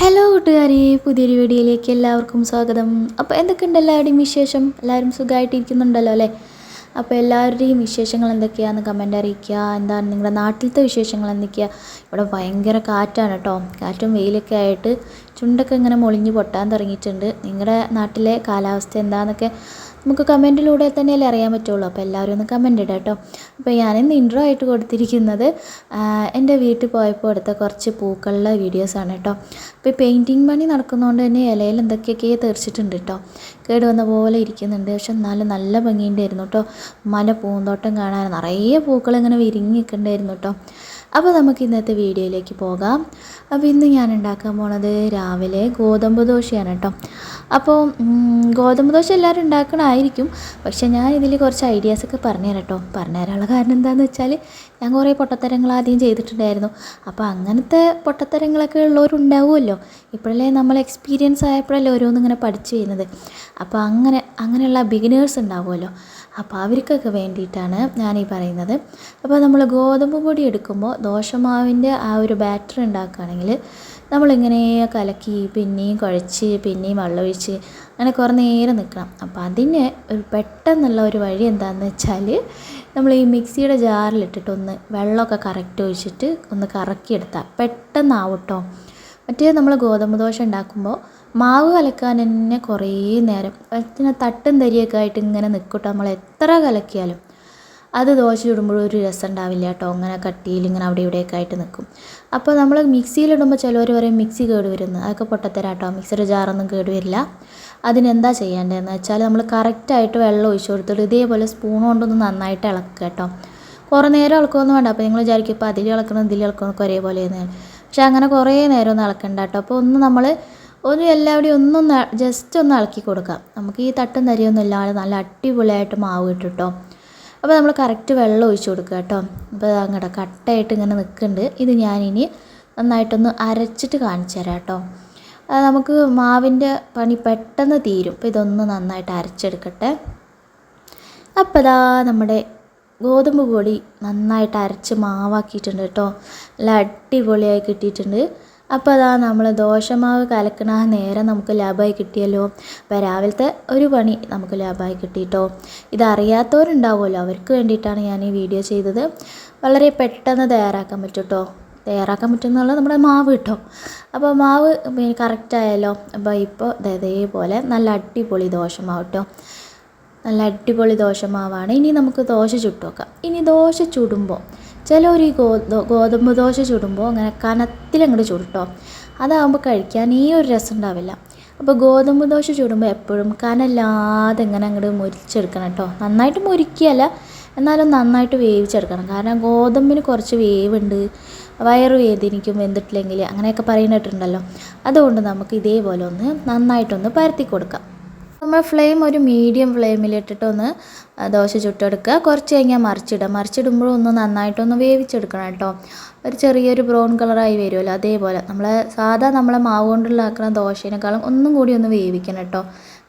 Hello കൂട്ടുകാരെ. പുതിയൊരു വീഡിയോയിലേക്ക് എല്ലാവർക്കും സ്വാഗതം. അപ്പോൾ എന്തൊക്കെയുണ്ട് എല്ലാവരുടെയും വിശേഷം? എല്ലാവരും സുഖമായിട്ടിരിക്കുന്നുണ്ടല്ലോ അല്ലേ? അപ്പോൾ എല്ലാവരുടെയും വിശേഷങ്ങൾ എന്തൊക്കെയാണെന്ന് കമന്റ് അറിയിക്കുക. എന്താണ് നിങ്ങളുടെ നാട്ടിലത്തെ വിശേഷങ്ങൾ എന്തൊക്കെയാണ് ഇവിടെ ഭയങ്കര കാറ്റാണ് കേട്ടോ. കാറ്റും വെയിലൊക്കെ ആയിട്ട് ചുണ്ടൊക്കെ ഇങ്ങനെ മൊളിഞ്ഞ് പൊട്ടാൻ തുടങ്ങിയിട്ടുണ്ട്. നിങ്ങളുടെ നാട്ടിലെ കാലാവസ്ഥ എന്താണെന്നൊക്കെ നമുക്ക് കമന്റിലൂടെ തന്നെയല്ലേ അറിയാൻ പറ്റുള്ളൂ. അപ്പോൾ എല്ലാവരും ഒന്ന് കമന്റ് ഇടാം കേട്ടോ. അപ്പോൾ ഞാനിന്ന് ഇൻട്രോ ആയിട്ട് കൊടുത്തിരിക്കുന്നത് എന്റെ വീട്ടിൽ പോയപ്പോൾ എടുത്ത കുറച്ച് പൂക്കളുടെ വീഡിയോസാണ് കേട്ടോ. അപ്പോൾ പെയിന്റിങ് പണി നടക്കുന്നതുകൊണ്ട് തന്നെ ഇലയിൽ എന്തൊക്കെയൊക്കെ തെറിച്ചിട്ടുണ്ട് കേട്ടോ. കേട് വന്ന പോലെ ഇരിക്കുന്നുണ്ട്. പക്ഷെ എന്നാലും നല്ല ഭംഗിയുണ്ടായിരുന്നു കേട്ടോ. മല പൂന്തോട്ടം കാണാൻ നിറയെ പൂക്കൾ ഇങ്ങനെ വിരിഞ്ഞ് നിൽക്കണ്ടായിരുന്നു കേട്ടോ. അപ്പോൾ നമുക്ക് ഇന്നത്തെ വീഡിയോയിലേക്ക് പോകാം. അപ്പോൾ ഇന്ന് ഞാൻ ഉണ്ടാക്കാൻ പോണത് രാവിലെ ഗോതമ്പ് ദോശയാണ് കേട്ടോ. അപ്പോൾ ഗോതമ്പ് ദോശ എല്ലാവരും ഉണ്ടാക്കണമായിരിക്കും. പക്ഷേ ഞാൻ ഇതിൽ കുറച്ച് ഐഡിയാസൊക്കെ പറഞ്ഞുതരാം കേട്ടോ. പറഞ്ഞുതരാനുള്ള കാരണം എന്താണെന്ന് വെച്ചാൽ ഞാൻ കുറേ പൊട്ടത്തരങ്ങൾ ആദ്യം ചെയ്തിട്ടുണ്ടായിരുന്നു. അപ്പോൾ അങ്ങനത്തെ പൊട്ടത്തരങ്ങളൊക്കെ ഉള്ളവരുണ്ടാവുമല്ലോ. ഇപ്പോഴല്ലേ നമ്മൾ എക്സ്പീരിയൻസ് ആയപ്പോഴല്ലേ ഓരോന്നിങ്ങനെ പഠിച്ചു ചെയ്യുന്നത് അപ്പോൾ അങ്ങനെ അങ്ങനെയുള്ള ബിഗിനേഴ്സ് ഉണ്ടാവുമല്ലോ. അപ്പോൾ അവർക്കൊക്കെ വേണ്ടിയിട്ടാണ് ഞാൻ ഈ പറയുന്നത്. അപ്പോൾ നമ്മൾ ഗോതമ്പ് പൊടി എടുക്കുമ്പോൾ ദോശമാവിന്റെ ആ ഒരു ബാറ്റർ ഉണ്ടാക്കുകയാണെങ്കിൽ നമ്മളിങ്ങനെ കലക്കി പിന്നെയും കുഴച്ച് പിന്നെയും വെള്ളമൊഴിച്ച് അങ്ങനെ കുറേ നേരം നിൽക്കണം. അപ്പോൾ അതിന് ഒരു പെട്ടെന്നുള്ള ഒരു വഴി എന്താണെന്ന് വെച്ചാൽ നമ്മൾ ഈ മിക്സിയുടെ ജാറിലിട്ടിട്ട് ഒന്ന് വെള്ളമൊക്കെ കറക്റ്റ് ഒഴിച്ചിട്ട് ഒന്ന് കറക്കിയെടുത്താൽ പെട്ടെന്നാവട്ടോ മറ്റേ നമ്മൾ ഗോതമ്പ് ദോശ ഉണ്ടാക്കുമ്പോൾ മാവ് കലക്കാൻ തന്നെ കുറേ നേരം. അതിന് തട്ടും തരിയൊക്കെ ആയിട്ട് ഇങ്ങനെ നിൽക്കട്ടെ നമ്മൾ എത്ര കലക്കിയാലും. അത് ദോശ ചുടുമ്പോഴും ഒരു രസം ഉണ്ടാവില്ല കേട്ടോ. അങ്ങനെ കട്ടിയിൽ ഇങ്ങനെ അവിടെ ഇവിടെയൊക്കെ ആയിട്ട് നിൽക്കും അപ്പോൾ നമ്മൾ മിക്സിയിലിടുമ്പോൾ ചിലവർ പറയും മിക്സി കേട് വരുന്നു. അതൊക്കെ പൊട്ടത്തരാട്ടോ. മിക്സിയുടെ ജാറൊന്നും കേട് വരില്ല. അതിനെന്താ ചെയ്യേണ്ടതെന്ന് വെച്ചാൽ നമ്മൾ കറക്റ്റായിട്ട് വെള്ളം ഒഴിച്ചു കൊടുത്തിട്ട് ഇതേപോലെ സ്പൂൺ കൊണ്ടൊന്ന് നന്നായിട്ട് ഇളക്കുക കേട്ടോ. കുറേ നേരം ഇളക്കുമെന്ന് വേണ്ട. അപ്പോൾ നിങ്ങൾ വിചാരിക്കും ഇപ്പോൾ അതിൽ ഇളക്കണം ഇതിൽ ഇളക്കണം ഒരേപോലെ പക്ഷേ അങ്ങനെ കുറേ നേരം ഒന്നും ഇളക്കണ്ട കേട്ടോ. അപ്പോൾ ഒന്ന് നമ്മൾ ഒരു എല്ലാവിടെയും ഒന്നൊന്ന് ജസ്റ്റ് ഒന്ന് ഇളക്കി കൊടുക്കാം. നമുക്ക് ഈ തട്ടും തരിയൊന്നും ഇല്ലാതെ നല്ല അടിപൊളിയായിട്ട് മാവ് കേട്ടോ അപ്പോൾ നമ്മൾ കറക്റ്റ് വെള്ളം ഒഴിച്ച് കൊടുക്കുക കേട്ടോ. അപ്പോൾ അങ്ങോട്ട് കട്ടയായിട്ട് ഇങ്ങനെ നിൽക്കുന്നുണ്ട് ഇത് ഞാനിനി നന്നായിട്ടൊന്ന് അരച്ചിട്ട് കാണിച്ചു തരാം കേട്ടോ. നമുക്ക് മാവിന്റെ പണി പെട്ടെന്ന് തീരും. അപ്പോൾ ഇതൊന്ന് നന്നായിട്ട് അരച്ചെടുക്കട്ടെ. അപ്പോൾ ഇതാ നമ്മുടെ ഗോതമ്പ് പൊടി നന്നായിട്ട് അരച്ച് മാവാക്കിയിട്ടുണ്ട് കേട്ടോ. നല്ല അടിപൊളിയായി കിട്ടിയിട്ടുണ്ട്. അപ്പോൾ അതാ നമ്മൾ ദോശമാവ് കലക്കണ നേരം നമുക്ക് ലാഭമായി കിട്ടിയല്ലോ. അപ്പോൾ രാവിലത്തെ ഒരു പണി നമുക്ക് ലാഭമായി കിട്ടിയിട്ടോ ഇതറിയാത്തവരുണ്ടാവുമല്ലോ. അവർക്ക് വേണ്ടിയിട്ടാണ് ഞാൻ ഈ വീഡിയോ ചെയ്തത്. വളരെ പെട്ടെന്ന് തയ്യാറാക്കാൻ പറ്റും കേട്ടോ തയ്യാറാക്കാൻ പറ്റും എന്നുള്ളത് നമ്മുടെ മാവ് കിട്ടും. അപ്പോൾ മാവ് കറക്റ്റായാലോ അപ്പോൾ ഇപ്പോൾ ഇതേപോലെ നല്ല അടിപൊളി ദോശമാവ് കേട്ടോ. നല്ല അടിപൊളി ദോശമാവാണ്. ഇനി നമുക്ക് ദോശ ചുട്ടുവെക്കാം ഇനി ദോശ ചുടുമ്പോൾ ചിലർ ഈ ഗോതോ ഗോതമ്പ് ദോശ ചുടുമ്പോൾ അങ്ങനെ കനത്തിലങ്ങോട്ട് ചുടുട്ടോ അതാകുമ്പോൾ കഴിക്കാൻ ഈ ഒരു രസം ഉണ്ടാവില്ല. അപ്പോൾ ഗോതമ്പ് ദോശ ചുടുമ്പോൾ എപ്പോഴും കനല്ലാതെ ഇങ്ങനെ അങ്ങോട്ട് മുരിച്ചെടുക്കണം കേട്ടോ നന്നായിട്ട് മുരിക്കുകയല്ല എന്നാലും നന്നായിട്ട് വേവിച്ചെടുക്കണം. കാരണം ഗോതമ്പിന് കുറച്ച് വേവുണ്ട് വയറ് വേദനിക്കും വെന്തിട്ടില്ലെങ്കിൽ അങ്ങനെയൊക്കെ പറയുന്നിട്ടുണ്ടല്ലോ അതുകൊണ്ട് നമുക്ക് ഇതേപോലെ ഒന്ന് നന്നായിട്ടൊന്ന് പരത്തി കൊടുക്കാം. നമ്മൾ ഫ്ലെയിം ഒരു മീഡിയം ഫ്ലെയിമിലിട്ടിട്ട് ഒന്ന് ദോശ ചുട്ടെടുക്കുക. കുറച്ച് കഴിഞ്ഞാൽ മറിച്ചിടുക. മറിച്ചിടുമ്പോഴും ഒന്ന് നന്നായിട്ടൊന്ന് വേവിച്ചെടുക്കണം കേട്ടോ. ഒരു ചെറിയൊരു ബ്രൗൺ കളറായി വരുമല്ലോ. അതേപോലെ നമ്മൾ സാധാ നമ്മളെ മാവ് കൊണ്ടുള്ള ആക്കുന്ന ദോശേനേക്കാളും ഒന്നും കൂടി ഒന്ന് വേവിക്കണം കേട്ടോ.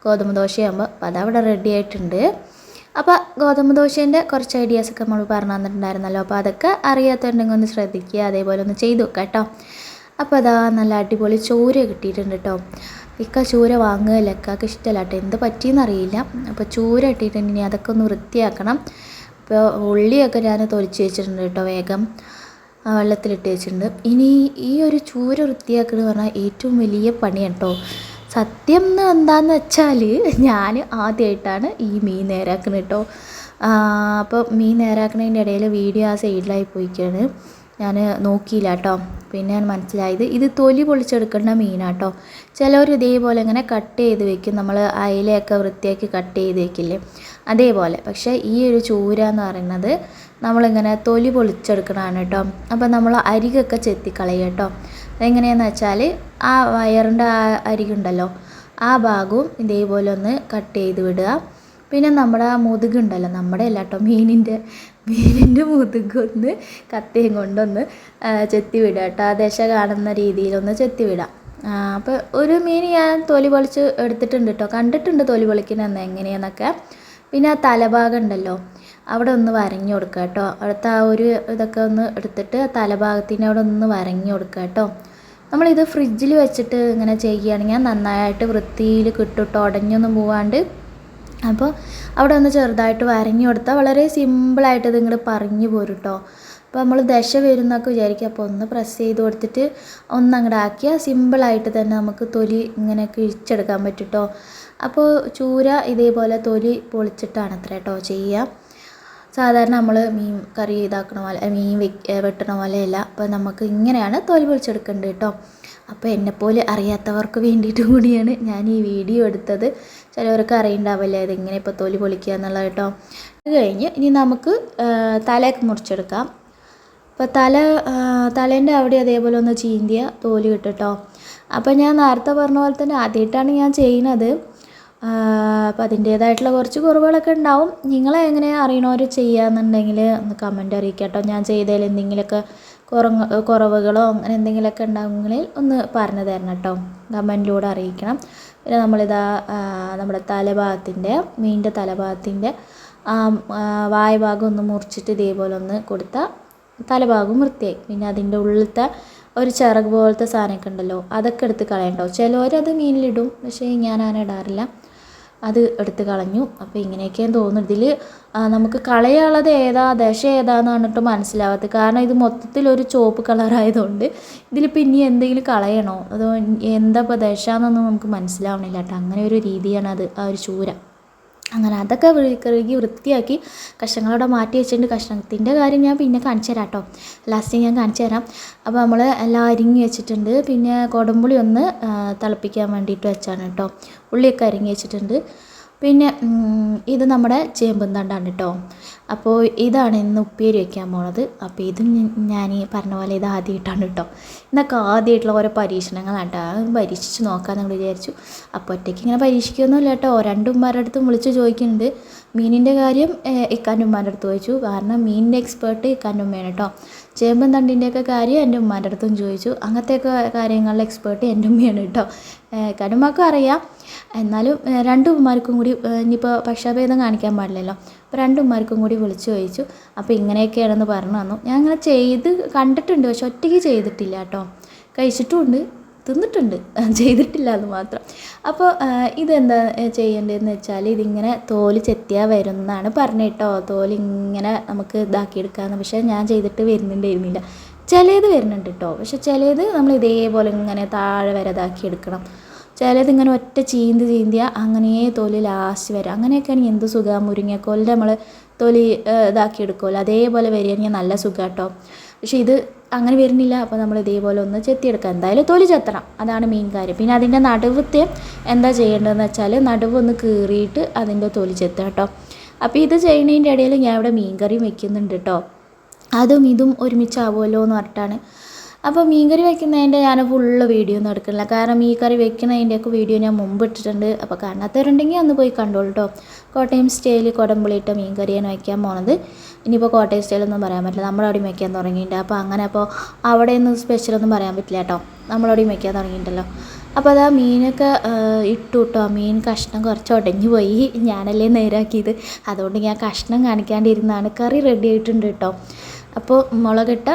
ഗോതമ്പ് ദോശയാകുമ്പോൾ. അപ്പോൾ അതവിടെ റെഡി ആയിട്ടുണ്ട്. അപ്പോൾ ഗോതമ്പ് ദോശേന്റെ കുറച്ച് ഐഡിയാസൊക്കെ നമ്മൾ പറഞ്ഞു തന്നിട്ടുണ്ടായിരുന്നല്ലോ. അപ്പോൾ അതൊക്കെ അറിയാത്തതുണ്ടെങ്കിൽ ഒന്ന് ശ്രദ്ധിക്കുക. അതേപോലെ ഒന്ന് ചെയ്തു വെക്കാം കേട്ടോ. അപ്പോൾ അതാ നല്ല അടിപൊളി ചോര കിട്ടിയിട്ടുണ്ട് കേട്ടോ. ഇക്ക ചൂര വാങ്ങുകയല്ലേ? ഇക്കാക്ക് ഇഷ്ടമല്ല കേട്ടോ എന്ത് പറ്റിയെന്നറിയില്ല അപ്പോൾ ചൂര ഇട്ടിട്ടുണ്ട്. ഇനി അതൊക്കെ ഒന്ന് വൃത്തിയാക്കണം. അപ്പോൾ ഉള്ളിയൊക്കെ ഞാൻ തൊലിച്ച് വെച്ചിട്ടുണ്ട് കേട്ടോ വേഗം. വെള്ളത്തിലിട്ട് വെച്ചിട്ടുണ്ട്. ഇനി ഈ ഒരു ചൂര വൃത്തിയാക്കുക പറഞ്ഞാൽ ഏറ്റവും വലിയ പണിയാണ് കേട്ടോ. സത്യം എന്ന് എന്താണെന്ന് വെച്ചാൽ ഞാൻ ആദ്യമായിട്ടാണ് ഈ മീൻ നേരാക്കുന്നത് കേട്ടോ. അപ്പോൾ മീൻ നേരാക്കുന്നതിന്റെ ഇടയിൽ വീഡിയോ ആ സൈഡിലായി പോയിക്കാണ്. ഞാൻ നോക്കിയില്ല കേട്ടോ. പിന്നെ ഞാൻ മനസ്സിലായത് ഇത് തൊലി പൊളിച്ചെടുക്കേണ്ട മീനാട്ടോ. ചിലവർ ഇതേപോലെ ഇങ്ങനെ കട്ട് ചെയ്ത് വെക്കും. നമ്മൾ അയിലയൊക്കെ വൃത്തിയാക്കി കട്ട് ചെയ്ത് വെക്കില്ലേ? അതേപോലെ. പക്ഷേ ഈ ഒരു ചൂര എന്ന് പറയുന്നത് നമ്മളിങ്ങനെ തൊലി പൊളിച്ചെടുക്കണതാണ് കേട്ടോ. അപ്പോൾ നമ്മൾ അരികൊക്കെ ചെത്തിക്കളയുക കേട്ടോ. അതെങ്ങനെയാണെന്ന് വെച്ചാൽ ആ വയറിന്റെ ആ അരികുണ്ടല്ലോ ആ ഭാഗവും ഇതേപോലെ ഒന്ന് കട്ട് ചെയ്ത് വിടുക. പിന്നെ നമ്മുടെ ആ മുതുകുണ്ടല്ലോ നമ്മുടെ അല്ല കേട്ടോ മീനിന്റെ മീനിന്റെ മുതുകൊന്ന് കത്തിയും കൊണ്ടൊന്ന് ആ, ചെത്തി വിടുക കേട്ടോ ആ ദശ കാണുന്ന രീതിയിലൊന്ന് ചെത്തിവിടാം. അപ്പോൾ ഒരു മീൻ ഞാൻ തൊലി പൊളിച്ച് എടുത്തിട്ടുണ്ട് കേട്ടോ കണ്ടിട്ടുണ്ട് തൊലി പൊളിക്കുന്നത് എങ്ങനെയാന്നൊക്കെ. പിന്നെ ആ തലഭാഗം ഉണ്ടല്ലോ അവിടെ ഒന്ന് വരഞ്ഞു കൊടുക്കുക കേട്ടോ അവിടുത്തെ ആ ഒരു ഇതൊക്കെ ഒന്ന് എടുത്തിട്ട് തലഭാഗത്തിന്റെ അവിടെ ഒന്ന് വരഞ്ഞു കൊടുക്കുക കേട്ടോ നമ്മളിത് ഫ്രിഡ്ജിൽ വെച്ചിട്ട് ഇങ്ങനെ ചെയ്യുകയാണെങ്കിൽ നന്നായിട്ട് വൃത്തിയിൽ കിട്ടുട്ടോ ഉടഞ്ഞൊന്നും പോവാണ്ട് അപ്പോൾ അവിടെ ഒന്ന് ചെറുതായിട്ട് വരഞ്ഞു കൊടുത്താൽ വളരെ സിമ്പിളായിട്ട് ഇതിങ്ങോട്ട് പറഞ്ഞു പോരും കേട്ടോ അപ്പോൾ നമ്മൾ ദശ വരുന്നൊക്കെ വിചാരിക്കുക അപ്പോൾ ഒന്ന് പ്രസ് ചെയ്ത് കൊടുത്തിട്ട് ഒന്ന് അങ്ങോട്ട് ആക്കിയാൽ സിമ്പിളായിട്ട് തന്നെ നമുക്ക് തൊലി ഇങ്ങനെ കിഴിച്ചെടുക്കാൻ പറ്റും അപ്പോൾ ചൂര ഇതേപോലെ തൊലി പൊളിച്ചിട്ടാണ് അത്ര കേട്ടോ ചെയ്യുക. സാധാരണ നമ്മൾ മീൻ കറി ഇതാക്കണ പോലെ മീൻ വെട്ടണ പോലെയല്ല. അപ്പോൾ നമുക്ക് ഇങ്ങനെയാണ് തൊലി പൊളിച്ചെടുക്കേണ്ടത് കേട്ടോ. അപ്പോൾ എന്നെപ്പോലെ അറിയാത്തവർക്ക് വേണ്ടിയിട്ട് കൂടിയാണ് ഞാൻ ഈ വീഡിയോ എടുത്തത്. ചിലവർക്ക് അറിയണ്ടാവില്ല ഇതെങ്ങനെ ഇപ്പോൾ തൊലി പൊളിക്കുക എന്നുള്ളത് കേട്ടോ. അത് കഴിഞ്ഞ് ഇനി നമുക്ക് തലയൊക്കെ മുറിച്ചെടുക്കാം. അപ്പോൾ തല തലേന്റെ അവിടെ അതേപോലെ ഒന്ന് ചീന്തിയ തോൽ കിട്ടുട്ടോ അപ്പോൾ ഞാൻ നേരത്തെ പറഞ്ഞ പോലെ തന്നെ ആദ്യമായിട്ടാണ് ഞാൻ ചെയ്യുന്നത്. അപ്പോൾ അതിന്റേതായിട്ടുള്ള കുറച്ച് കുറവുകളൊക്കെ ഉണ്ടാവും. നിങ്ങളെ എങ്ങനെ അറിയണവർ ചെയ്യാന്നുണ്ടെങ്കിൽ ഒന്ന് കമന്റ് അറിയിക്കാം കേട്ടോ ഞാൻ ചെയ്തതിൽ എന്തെങ്കിലുമൊക്കെ കുറങ്ങ കുറവുകളോ അങ്ങനെ എന്തെങ്കിലുമൊക്കെ ഉണ്ടാകുമെങ്കിൽ ഒന്ന് പറഞ്ഞു തരണം കേട്ടോ. കമന്റിലൂടെ അറിയിക്കണം. പിന്നെ നമ്മളിതാ നമ്മുടെ തലഭാഗത്തിന്റെ മീന്റെ തലഭാഗത്തിന്റെ വായ ഭാഗം ഒന്ന് മുറിച്ചിട്ട് ഇതേപോലെ ഒന്ന് കൊടുത്താൽ തലഭാഗം വൃത്തിയായി. പിന്നെ അതിന്റെ ഉള്ളിലത്തെ ഒരു ചിറക് പോലത്തെ സാധനമൊക്കെ ഉണ്ടല്ലോ അതൊക്കെ എടുത്ത് കളയണ്ടോ ചിലവരത് മീനിലിടും പക്ഷേ ഞാൻ അങ്ങനെ ഇടാറില്ല. അത് എടുത്ത് കളഞ്ഞു. അപ്പോൾ ഇങ്ങനെയൊക്കെയാണ് തോന്നുന്നത്. ഇതിൽ നമുക്ക് കളയാനുള്ളത് ഏതാ ദശ ഏതാന്ന് പറഞ്ഞിട്ട് മനസ്സിലാവാത്തത് കാരണം ഇത് മൊത്തത്തിൽ ഒരു ചുവപ്പ് കളറായതുകൊണ്ട് ഇതിൽ പിന്നെ എന്തെങ്കിലും കളയണോ? അതോ എന്താ ഇപ്പോൾ ദശ എന്നൊന്നും നമുക്ക് മനസ്സിലാവണില്ല കേട്ടോ. അങ്ങനെ ഒരു രീതിയാണ് അത് ആ ഒരു ചൂര. അങ്ങനെ അതൊക്കെ കഴുകി വൃത്തിയാക്കി കഷ്ണങ്ങളവിടെ മാറ്റി വെച്ചിട്ടുണ്ട്. കഷ്ണത്തിന്റെ കാര്യം ഞാൻ പിന്നെ കാണിച്ചു തരാം കേട്ടോ ലാസ്റ്റ് ഞാൻ കാണിച്ചു തരാം. അപ്പോൾ നമ്മൾ എല്ലാം അരിഞ്ഞ് വെച്ചിട്ടുണ്ട്. പിന്നെ കൊടമ്പുളി ഒന്ന് തിളപ്പിക്കാൻ വേണ്ടിയിട്ട് വെച്ചാണ് കേട്ടോ ഉള്ളിയൊക്കെ അരിഞ്ഞ് വെച്ചിട്ടുണ്ട്. പിന്നെ ഇത് നമ്മുടെ ചേമ്പും തണ്ടാണ് കേട്ടോ അപ്പോൾ ഇതാണ് ഇന്ന് ഉപ്പേരി വയ്ക്കാൻ പോണത്. അപ്പോൾ ഇതും ഞാൻ ഈ പറഞ്ഞ പോലെ ഇത് ആദ്യമായിട്ടാണ് കേട്ടോ ഇന്നൊക്കെ ആദ്യമായിട്ടുള്ള ഓരോ പരീക്ഷണങ്ങളാണ് കേട്ടോ അത് പരീക്ഷിച്ച് നോക്കാമെന്ന് വിചാരിച്ചു. അപ്പോൾ ഒറ്റയ്ക്ക് ഇങ്ങനെ പരീക്ഷിക്കുകയൊന്നുമില്ല കേട്ടോ രണ്ട് ഉമ്മാരുടെ അടുത്തും വിളിച്ച് ചോദിക്കുന്നുണ്ട് മീനിന്റെ കാര്യം ഇക്കാന്റെ ഉമ്മാന്റെ അടുത്ത് ചോദിച്ചു. കാരണം മീനിന്റെ എക്സ്പേർട്ട് ഇക്കാന്റെ ഉമ്മയാണ് കേട്ടോ ചേമ്പൻ തണ്ടിന്റെയൊക്കെ കാര്യം എന്റെ ഉമ്മാന്റെ അടുത്തും ചോദിച്ചു. അങ്ങനത്തെയൊക്കെ കാര്യങ്ങളിലെ എക്സ്പേർട്ട് എന്റെ ഉമ്മയാണ് കേട്ടോ കനുമാക്കും അറിയാം. എന്നാലും രണ്ട് ഉമ്മാർക്കും കൂടി ഇനിയിപ്പോൾ പക്ഷാഭേദം കാണിക്കാൻ പാടില്ലല്ലോ. അപ്പോൾ രണ്ട് ഉമ്മാർക്കും കൂടി വിളിച്ചു ചോദിച്ചു. അപ്പോൾ ഇങ്ങനെയൊക്കെയാണെന്ന് പറഞ്ഞു തന്നു. ഞാൻ അങ്ങനെ ചെയ്ത് കണ്ടിട്ടുണ്ട് പക്ഷെ ഒറ്റയ്ക്ക് ചെയ്തിട്ടില്ല കേട്ടോ. കഴിച്ചിട്ടുമുണ്ട് തിന്നിട്ടുണ്ട്. ചെയ്തിട്ടില്ല എന്ന് മാത്രം. അപ്പോൾ ഇതെന്താ ചെയ്യേണ്ടതെന്ന് വെച്ചാൽ ഇതിങ്ങനെ തോൽ ചെത്തിയാൽ വരുന്നതാണ് പറഞ്ഞു കേട്ടോ. തോൽ ഇങ്ങനെ നമുക്ക് ഇതാക്കിയെടുക്കാമെന്ന് പക്ഷേ ഞാൻ ചെയ്തിട്ട് വരുന്നുണ്ടായിരുന്നില്ല. ചിലത് വരുന്നുണ്ട് കേട്ടോ. പക്ഷെ ചിലത് നമ്മൾ ഇതേപോലെ ഇങ്ങനെ താഴെ വരെ ഇതാക്കി എടുക്കണം ചിലത് ഇങ്ങനെ ഒറ്റ ചീന്തി ചീന്തിയാൽ അങ്ങനെ തൊലി ലാസ്റ്റ് വരും. അങ്ങനെയൊക്കെയാണെങ്കിൽ എന്ത് സുഖം? മുരിങ്ങക്കോലിന്റെ നമ്മൾ തൊലി ഇതാക്കി എടുക്കുമല്ലോ അതേപോലെ വരികയാണെങ്കിൽ നല്ല സുഖം കേട്ടോ പക്ഷേ ഇത് അങ്ങനെ വരുന്നില്ല. അപ്പോൾ നമ്മൾ ഇതേപോലെ ഒന്ന് ചെത്തിയെടുക്കുക എന്തായാലും തൊലി ചെത്തണം. അതാണ് മെയിൻ കാര്യം. പിന്നെ അതിന്റെ നടുവത്തെ എന്താ ചെയ്യേണ്ടതെന്ന് വെച്ചാൽ നടുവ് ഒന്ന് കീറിയിട്ട് അതിന്റെ തൊലി ചെത്തുക കേട്ടോ. അപ്പോൾ ഇത് ചെയ്യുന്നതിന്റെ ഇടയിൽ ഞാൻ ഇവിടെ മീൻ കറിയും വെക്കുന്നുണ്ട് കേട്ടോ. അതും ഇതും ഒരുമിച്ചാവുമല്ലോ എന്ന് പറഞ്ഞിട്ടാണ് അപ്പോൾ മീൻ കറി വെക്കുന്നതിന്റെ ഞാൻ ഫുള്ള് വീഡിയോ ഒന്നും എടുക്കുന്നില്ല കാരണം മീൻ കറി വെക്കുന്നതിന്റെയൊക്കെ വീഡിയോ ഞാൻ മുമ്പ് ഇട്ടിട്ടുണ്ട്. അപ്പോൾ കാണാത്തവരുണ്ടെങ്കിൽ ഒന്ന് പോയി കണ്ടോളൂ കേട്ടോ കോട്ടയം സ്റ്റൈലിൽ കുടംപുളിയിട്ട മീൻ കറിയാണ് വയ്ക്കാൻ പോണത്. ഇനിയിപ്പോൾ കോട്ടയം സ്റ്റൈലൊന്നും പറയാൻ പറ്റില്ല. നമ്മളവിടെയും വയ്ക്കാൻ തുടങ്ങിയിട്ടുണ്ട്. അപ്പോൾ അങ്ങനെ അപ്പോൾ അവിടെയൊന്നും സ്പെഷ്യലൊന്നും പറയാൻ പറ്റില്ല കേട്ടോ നമ്മളവിടെയും വയ്ക്കാൻ തുടങ്ങിയിട്ടുണ്ടല്ലോ. അപ്പോൾ അതാ മീനൊക്കെ ഇട്ടു കേട്ടോ മീൻ കഷ്ണം കുറച്ച് ഉടഞ്ഞു പോയി. ഞാനല്ലേ നേരാക്കിയത്. അതുകൊണ്ട് ഞാൻ കഷ്ണം കാണിക്കാണ്ടിരുന്നാണ്. കറി റെഡി ആയിട്ടുണ്ട് കേട്ടോ അപ്പോൾ മുളകിട്ട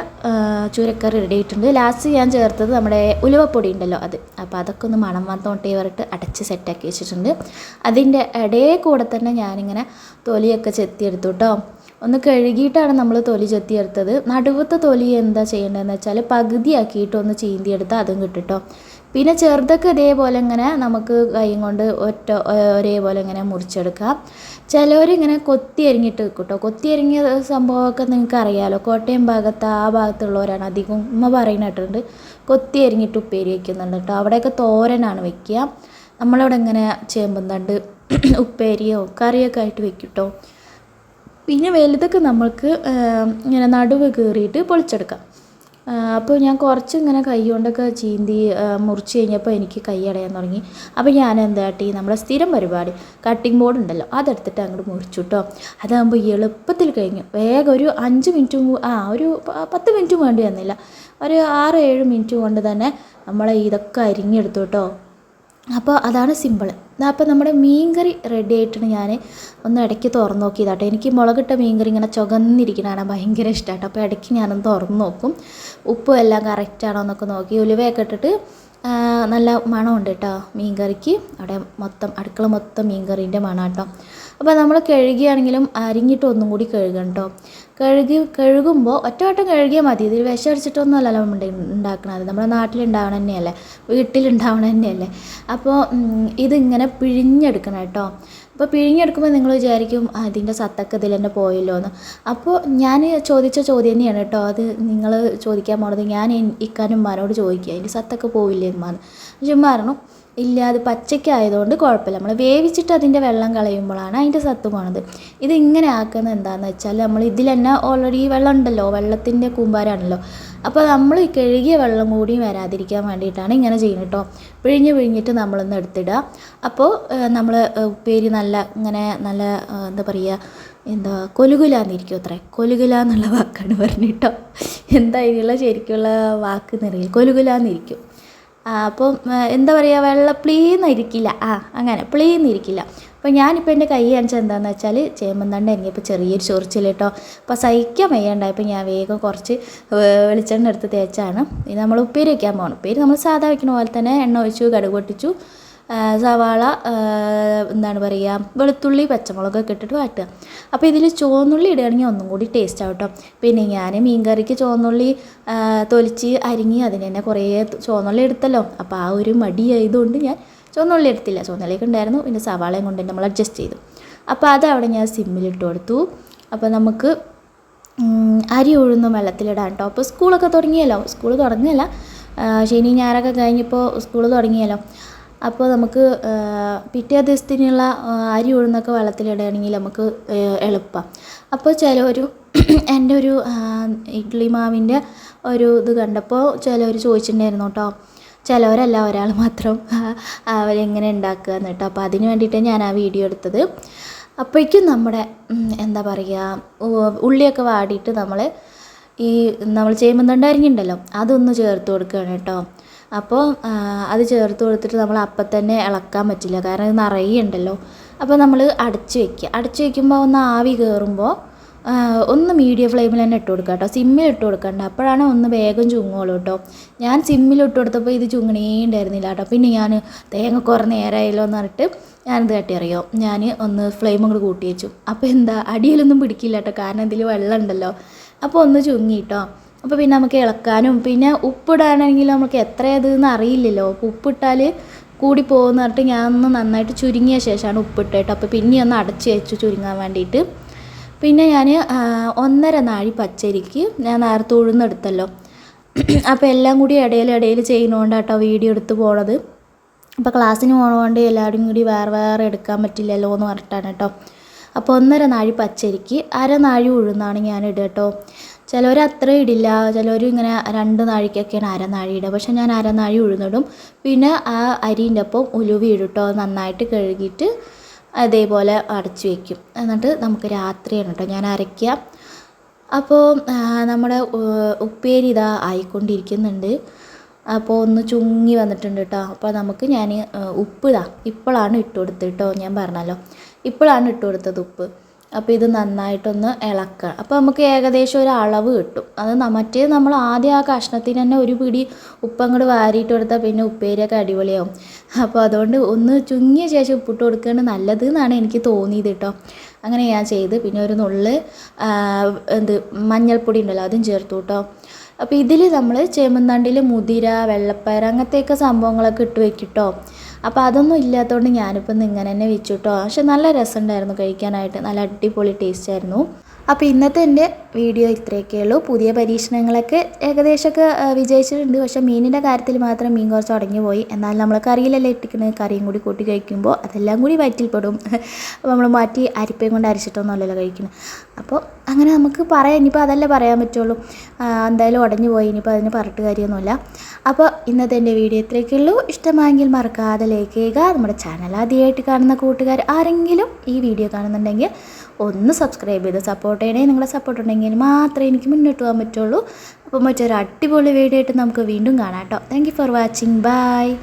ചൂരക്കറി റെഡി ആയിട്ടുണ്ട്. ലാസ്റ്റ് ഞാൻ ചേർത്തത് നമ്മുടെ ഉലുവപ്പൊടി ഉണ്ടല്ലോ അത്. അപ്പോൾ അതൊക്കെ ഒന്ന് മണം വന്നോട്ടേ പറഞ്ഞിട്ട് അടച്ച് സെറ്റാക്കി വെച്ചിട്ടുണ്ട്. അതിന്റെ ഇടയിൽ കൂടെ തന്നെ ഞാനിങ്ങനെ തൊലിയൊക്കെ ചെത്തിയെടുത്തു കേട്ടോ ഒന്ന് കഴുകിയിട്ടാണ് നമ്മൾ തൊലി ചെത്തിയെടുത്തത്. നടുവത്തെ തൊലി എന്താ ചെയ്യേണ്ടതെന്ന് വെച്ചാൽ പകുതിയാക്കിയിട്ട് ഒന്ന് ചീന്തിയെടുത്താൽ അതും കിട്ടും കേട്ടോ പിന്നെ ചെറുതൊക്കെ ഇതേപോലെ ഇങ്ങനെ നമുക്ക് കൈ കൊണ്ട് ഒറ്റ ഒരേപോലെ ഇങ്ങനെ മുറിച്ചെടുക്കാം ചിലവരിങ്ങനെ കൊത്തി അരിഞ്ഞിട്ട് കേട്ടോ കൊത്തി അരിഞ്ഞ സംഭവമൊക്കെ നിങ്ങൾക്ക് അറിയാമല്ലോ കോട്ടയം ഭാഗത്ത് ആ ഭാഗത്തുള്ളവരാണ് അധികം ഉമ്മ പറയുന്ന കേട്ടിട്ടുണ്ട്. കൊത്തി അരിഞ്ഞിട്ട് ഉപ്പേരി വയ്ക്കുന്നുണ്ട് കേട്ടോ. അവിടെയൊക്കെ തോരനാണ് വെക്കുക. നമ്മളവിടെ ഇങ്ങനെ ചേമ്പും തണ്ട് ഉപ്പേരിയോ കറിയൊക്കെ ആയിട്ട് വെക്കും കേട്ടോ പിന്നെ വലുതൊക്കെ നമ്മൾക്ക് ഇങ്ങനെ നടുവ് കീറിയിട്ട് പൊളിച്ചെടുക്കാം. അപ്പോൾ ഞാൻ കുറച്ച് ഇങ്ങനെ കൈ കൊണ്ടൊക്കെ ചീന്തി മുറിച്ച് കഴിഞ്ഞപ്പോൾ എനിക്ക് കൈ അടയാൻ തുടങ്ങി. അപ്പോൾ ഞാൻ എന്താ നമ്മുടെ സ്ഥിരം പരിപാടി കട്ടിംഗ് ബോർഡ് ഉണ്ടല്ലോ അതെടുത്തിട്ട് അങ്ങോട്ട് മുറിച്ചു കേട്ടോ അതാകുമ്പോൾ എളുപ്പത്തിൽ കഴിഞ്ഞു. വേഗം ഒരു അഞ്ച് മിനിറ്റും ആ ഒരു പത്ത് മിനിറ്റും വേണ്ടി വന്നില്ല. ഒരു ആറ് ഏഴ് മിനിറ്റ് കൊണ്ട് തന്നെ നമ്മളെ ഇതൊക്കെ അരിഞ്ഞെടുത്തു കേട്ടോ അപ്പോൾ അതാണ് സിമ്പിൾ. അപ്പോൾ നമ്മുടെ മീൻകറി റെഡി ആയിട്ടാണ് ഞാൻ ഒന്ന് ഇടയ്ക്ക് തുറന്ന് നോക്കിയതാട്ടോ. എനിക്ക് മുളകിട്ട മീൻകറി ഇങ്ങനെ ചുകന്നിരിക്കണതാണ് ഭയങ്കര ഇഷ്ടമാട്ടോ അപ്പോൾ ഇടയ്ക്ക് ഞാനൊന്ന് തുറന്ന് നോക്കും. ഉപ്പും എല്ലാം കറക്റ്റാണോ എന്നൊക്കെ നോക്കി. ഉലുവയൊക്കെ ഇട്ടിട്ട് നല്ല മണമുണ്ട് കേട്ടോ മീൻ കറിക്ക് അവിടെ മൊത്തം അടുക്കള മൊത്തം മീൻ കറീന്റെ മണം കേട്ടോ അപ്പോൾ നമ്മൾ കഴുകിയാണെങ്കിലും അരിഞ്ഞിട്ട് ഒന്നും കൂടി കഴുകണം കേട്ടോ. കഴുകി കഴുകുമ്പോൾ ഒറ്റവട്ടം കഴുകിയാൽ മതി. ഇതിൽ വിഷം അടിച്ചിട്ടൊന്നുമല്ലല്ലോ നമ്മൾ ഉണ്ടാക്കണത്. നമ്മുടെ നാട്ടിലുണ്ടാവണ തന്നെയല്ലേ? വീട്ടിലുണ്ടാവണ തന്നെയല്ലേ? അപ്പോൾ ഇതിങ്ങനെ പിഴിഞ്ഞെടുക്കണം കേട്ടോ. അപ്പോൾ പിഴിഞ്ഞെടുക്കുമ്പോൾ നിങ്ങൾ വിചാരിക്കും അതിന്റെ സത്തൊക്കെ ഇതിൽ തന്നെ പോയല്ലോ എന്ന് അപ്പോൾ ഞാൻ ചോദിച്ച ചോദ്യം തന്നെയാണ് കേട്ടോ. അത് നിങ്ങൾ ചോദിക്കാൻ പോണത് ഞാൻ ഇക്കാനും ഉമ്മാനോട് ചോദിക്കുക. അതിന്റെ സത്തൊക്കെ പോവില്ലേ ഉമ്മാന്ന്? പക്ഷെ പറഞ്ഞു ഇല്ല അത് പച്ചയ്ക്കായതുകൊണ്ട് കുഴപ്പമില്ല. നമ്മൾ വേവിച്ചിട്ട് അതിന്റെ വെള്ളം കളയുമ്പോഴാണ് അതിന്റെ സത്ത് പോണത്. ഇത് ഇങ്ങനെ ആക്കുന്നത് എന്താണെന്ന് വെച്ചാൽ നമ്മൾ ഇതിൽ തന്നെ ഓൾറെഡി വെള്ളം ഉണ്ടല്ലോ വെള്ളത്തിന്റെ കൂമ്പാരാണല്ലോ. അപ്പോൾ നമ്മൾ ഈ കഴുകിയ വെള്ളം കൂടി വരാതിരിക്കാൻ വേണ്ടിയിട്ടാണ് ഇങ്ങനെ ചെയ്യുന്നത് കേട്ടോ പിഴിഞ്ഞ് പിഴിഞ്ഞിട്ട് നമ്മളൊന്ന് എടുത്തിടുക. അപ്പോൾ നമ്മൾ ഉപ്പേരി നല്ല ഇങ്ങനെ നല്ല എന്താ പറയുക എന്താ കൊലുകുലാന്നിരിക്കും അത്രേ. കൊലുകുല എന്നുള്ള വാക്കാണ് പറഞ്ഞിട്ടോ എന്താ ഇതിനുള്ള ശരിക്കുള്ള വാക്ക് എന്നറിയില്ല കൊലുകുലാന്നിരിക്കും. അപ്പം എന്താ പറയുക വെള്ള പ്ലീന്നിരിക്കില്ല ആ അങ്ങനെ പ്ലീന്നിരിക്കില്ല അപ്പോൾ ഞാനിപ്പോൾ എന്റെ കൈ കാണിച്ചത് എന്താണെന്ന് വെച്ചാൽ ചേമ്പന്തണ്ട എനിക്കിപ്പോൾ ചെറിയൊരു ചൊറിച്ചിൽ കേട്ടോ. അപ്പോൾ സഹിക്കാൻ വയ്യാണ്ടായപ്പോൾ ഞാൻ വേഗം കുറച്ച് വെളിച്ചെണ്ണ എടുത്ത് തേച്ചാണ്. ഇത് നമ്മൾ ഉപ്പേരി വയ്ക്കാൻ പോകണം ഉപ്പേരി നമ്മൾ സാധാ വയ്ക്കുന്ന പോലെ തന്നെ എണ്ണ ഒഴിച്ചു കടുക് പൊട്ടിച്ചു. സവാള എന്താണ് പറയുക വെളുത്തുള്ളി പച്ചമുളക് ഒക്കെ ഇട്ടിട്ട് വാട്ടുക അപ്പോൾ ഇതിൽ ചുവന്നുള്ളി ഇടുകയാണെങ്കിൽ ഒന്നും കൂടി ടേസ്റ്റ് ആവട്ടോ പിന്നെ ഞാൻ മീൻ കറിക്ക് ചുവന്നുള്ളി തൊലിച്ച് അരിഞ്ഞ് അതിന് തന്നെ കുറേ ചുവന്നുള്ളി എടുത്തല്ലോ. അപ്പോൾ ആ ഒരു മടിയായതുകൊണ്ട് ഞാൻ ചുവന്നുള്ളി എടുത്തില്ല. ചുവന്നുള്ളിയൊക്കെ ഉണ്ടായിരുന്നു. പിന്നെ സവാളയും കൊണ്ട് നമ്മൾ അഡ്ജസ്റ്റ് ചെയ്തു. അപ്പോൾ അത് അവിടെ ഞാൻ സിമ്മിലിട്ട് കൊടുത്തു. അപ്പോൾ നമുക്ക് അരി ഉഴുന്നും വെള്ളത്തിലിടാൻ കേട്ടോ അപ്പോൾ സ്കൂളൊക്കെ തുടങ്ങിയല്ലോ. സ്കൂൾ തുടങ്ങിയല്ല. ശനി ഞായറൊക്കെ കഴിഞ്ഞപ്പോൾ സ്കൂൾ തുടങ്ങിയല്ലോ. അപ്പോൾ നമുക്ക് പിറ്റേ ദിവസത്തിനുള്ള അരി ഉഴുന്നൊക്കെ വെള്ളത്തിലിടുകയാണെങ്കിൽ നമുക്ക് എളുപ്പമാണ് അപ്പോൾ ചിലവരു എന്റെ ഒരു ഇഡ്ഡലി മാവിന്റെ ഒരു ഇത് കണ്ടപ്പോൾ ചിലവർ ചോദിച്ചിട്ടുണ്ടായിരുന്നു കേട്ടോ. ചിലവരല്ല ഒരാൾ മാത്രം അവരെങ്ങനെ ഉണ്ടാക്കുക എന്ന് കേട്ടോ. അപ്പോൾ അതിന് വേണ്ടിയിട്ട് ഞാൻ ആ വീഡിയോ എടുത്തത്. അപ്പോഴേക്കും നമ്മുടെ എന്താ പറയുക ഉള്ളിയൊക്കെ വാടിയിട്ട് നമ്മൾ ഈ നമ്മൾ ചേമ്പന്തണ്ട് അരിഞ്ഞിട്ടുണ്ടല്ലോ അതൊന്ന് ചേർത്ത് കൊടുക്കുകയാണ് കേട്ടോ. അപ്പോൾ അത് ചേർത്ത് കൊടുത്തിട്ട് നമ്മൾ അപ്പം തന്നെ ഇളക്കാൻ പറ്റില്ല. കാരണം ഇത് നിറയെ ഉണ്ടല്ലോ. അപ്പോൾ നമ്മൾ അടച്ച് വെക്കുക. അടച്ച് വെക്കുമ്പോൾ ഒന്ന് ആവി കയറുമ്പോൾ ഒന്ന് മീഡിയം ഫ്ലെയിമിൽ തന്നെ ഇട്ട് കൊടുക്കുക കേട്ടോ. സിമ്മിൽ ഇട്ട് കൊടുക്കണ്ട. അപ്പോഴാണ് ഒന്ന് വേഗം ചുങ്ങുള്ളൂ കേട്ടോ. ഞാൻ സിമ്മിൽ ഇട്ട് കൊടുത്തപ്പോൾ ഇത് ചുങ്ങണേ ഉണ്ടായിരുന്നില്ല കേട്ടോ. പിന്നെ ഞാൻ തേങ്ങ കുറേ നേരമായല്ലോ എന്ന് പറഞ്ഞിട്ട് ഞാനിത് കട്ടിയറിയോ. ഞാൻ ഒന്ന് ഫ്ലെയിം അങ്ങോട്ട് കൂട്ടി വെച്ചു. അപ്പോൾ എന്താ? അടിയിലൊന്നും പിടിക്കില്ല കേട്ടോ. കാരണം ഇതിൽ വെള്ളം ഉണ്ടല്ലോ. അപ്പോൾ ഒന്ന് ചുങ്ങി കേട്ടോ. അപ്പോൾ പിന്നെ നമുക്ക് ഇളക്കാനും പിന്നെ ഉപ്പിടാനാണെങ്കിൽ നമുക്ക് എത്ര ഇതെന്ന് അറിയില്ലല്ലോ. അപ്പോൾ ഉപ്പിട്ടാൽ കൂടി പോകുന്ന പറഞ്ഞിട്ട് ഞാൻ ഒന്ന് നന്നായിട്ട് ചുരുങ്ങിയ ശേഷമാണ് ഉപ്പിട്ടിട്ട്. അപ്പോൾ പിന്നെ ഒന്ന് അടച്ച് വെച്ചു ചുരുങ്ങാൻ വേണ്ടിയിട്ട്. പിന്നെ ഞാൻ ഒന്നര നാഴി പച്ചരിക്ക് ഞാൻ നേരത്തെ ഉഴുന്നെടുത്തല്ലോ. അപ്പോൾ എല്ലാം കൂടി ഇടയിൽ ഇടയിൽ ചെയ്യുന്നതുകൊണ്ട് കേട്ടോ വീഡിയോ എടുത്ത് പോണത്. അപ്പോൾ ക്ലാസ്സിന് പോകണതുകൊണ്ട് എല്ലാവരും കൂടി വേറെ വേറെ എടുക്കാൻ പറ്റില്ലല്ലോ എന്ന് പറഞ്ഞിട്ടാണ് കേട്ടോ. അപ്പോൾ ഒന്നര നാഴി പച്ചരിക്ക് അര നാഴി ഉഴുന്നാണ് ഞാൻ ഇടുക കേട്ടോ. ചിലവർ അത്ര ഇടില്ല ചിലവർ ഇങ്ങനെ രണ്ട് നാഴിക്കൊക്കെയാണ് അരനാഴി ഇടുക. പക്ഷെ ഞാൻ അരനാഴി ഉഴുന്നിടും. പിന്നെ ആ അരിന്റെ ഒപ്പം ഉലുവി ഇടുട്ടോ നന്നായിട്ട് കഴുകിയിട്ട് അതേപോലെ അടച്ച് വയ്ക്കും എന്നിട്ട് നമുക്ക് രാത്രിയാണ് കേട്ടോ ഞാൻ അരയ്ക്കുക. അപ്പോൾ നമ്മുടെ ഉപ്പേരി ഇതാ ആയിക്കൊണ്ടിരിക്കുന്നുണ്ട്. അപ്പോൾ ഒന്ന് ചുങ്ങി വന്നിട്ടുണ്ട് കേട്ടോ അപ്പോൾ നമുക്ക് ഞാൻ ഉപ്പ് ഇതാ. ഇപ്പോഴാണ് ഇട്ട് കൊടുത്തത് കേട്ടോ ഞാൻ പറഞ്ഞല്ലോ. ഇപ്പോഴാണ് ഇട്ട് കൊടുത്തത് ഉപ്പ്. അപ്പോൾ ഇത് നന്നായിട്ടൊന്ന് ഇളക്കുക. അപ്പോൾ നമുക്ക് ഏകദേശം ഒരു അളവ് കിട്ടും. അത് മറ്റേ നമ്മൾ ആദ്യം ആ കഷ്ണത്തിന് തന്നെ ഒരു പിടി ഉപ്പ് അങ്ങോട്ട് വാരിയിട്ട് കൊടുത്താൽ പിന്നെ ഉപ്പേരിയൊക്കെ അടിപൊളിയാവും. അപ്പോൾ അതുകൊണ്ട് ഒന്ന് ചുങ്ങിയ ശേഷം ഉപ്പിട്ട് കൊടുക്കുകയാണ് നല്ലത് എന്നാണ് എനിക്ക് തോന്നിയത് കേട്ടോ അങ്ങനെ ഞാൻ ചെയ്ത്. പിന്നെ ഒരു നുള്ള് എന്ത് മഞ്ഞൾപ്പൊടി ഉണ്ടല്ലോ അതും ചേർത്തു കേട്ടോ അപ്പോൾ ഇതിൽ നമ്മൾ ചേമ്പന്തണ്ടിൽ മുതിര വെള്ളപ്പയർ അങ്ങനത്തെയൊക്കെ സംഭവങ്ങളൊക്കെ ഇട്ട് വെക്കിട്ടോ. കേട്ടോ അപ്പോൾ അതൊന്നും ഇല്ലാത്തതുകൊണ്ട് ഞാനിപ്പോൾ ഇങ്ങനെ തന്നെ വെച്ചു കേട്ടോ പക്ഷെ നല്ല രസമുണ്ടായിരുന്നു കഴിക്കാനായിട്ട്. നല്ല അടിപൊളി ടേസ്റ്റ് ആയിരുന്നു. അപ്പോൾ ഇന്നത്തെ എന്റെ വീഡിയോ ഇത്രയൊക്കെ ഉള്ളൂ. പുതിയ പരീക്ഷണങ്ങളൊക്കെ ഏകദേശമൊക്കെ വിജയിച്ചിട്ടുണ്ട്. പക്ഷേ മീനിന്റെ കാര്യത്തിൽ മാത്രം മീൻ കുറച്ച് ഉടങ്ങി പോയി. എന്നാൽ നമ്മൾ കറിയിലല്ലേ ഇട്ടിക്കുന്നത് കറിയും കൂടി കൂട്ടി കഴിക്കുമ്പോൾ അതെല്ലാം കൂടി വയറ്റിൽപ്പെടും. അപ്പോൾ നമ്മൾ മാറ്റി അരിപ്പയും കൊണ്ട് അരിച്ചിട്ടൊന്നുമല്ലല്ലോ കഴിക്കുന്നത്. അപ്പോൾ അങ്ങനെ നമുക്ക് പറയാം. ഇനിയിപ്പോൾ അതല്ലേ പറയാൻ പറ്റുള്ളൂ. എന്തായാലും ഉടഞ്ഞു പോയി. ഇനിയിപ്പോൾ അതിന് പറഞ്ഞിട്ട് കാര്യമൊന്നുമില്ല. അപ്പോൾ ഇന്നത്തെ എന്റെ വീഡിയോ ഇത്രയൊക്കെ ഉള്ളൂ. ഇഷ്ടമായെങ്കിൽ മറക്കാതെ ലൈക്ക് ചെയ്യുക. നമ്മുടെ ചാനൽ ആദ്യമായിട്ട് കാണുന്ന കൂട്ടുകാർ ആരെങ്കിലും ഈ വീഡിയോ കാണുന്നുണ്ടെങ്കിൽ ഒന്ന് സബ്സ്ക്രൈബ് ചെയ്ത് സപ്പോർട്ട് ചെയ്യണേ. നിങ്ങളുടെ സപ്പോർട്ട് ഉണ്ടെങ്കിൽ മാത്രമേ എനിക്ക് മുന്നോട്ട് പോകാൻ പറ്റുള്ളൂ. അപ്പോൾ മറ്റൊരു അടിപൊളി വീഡിയോ ആയിട്ട് നമുക്ക് വീണ്ടും കാണാം കേട്ടോ. Thank for watching bye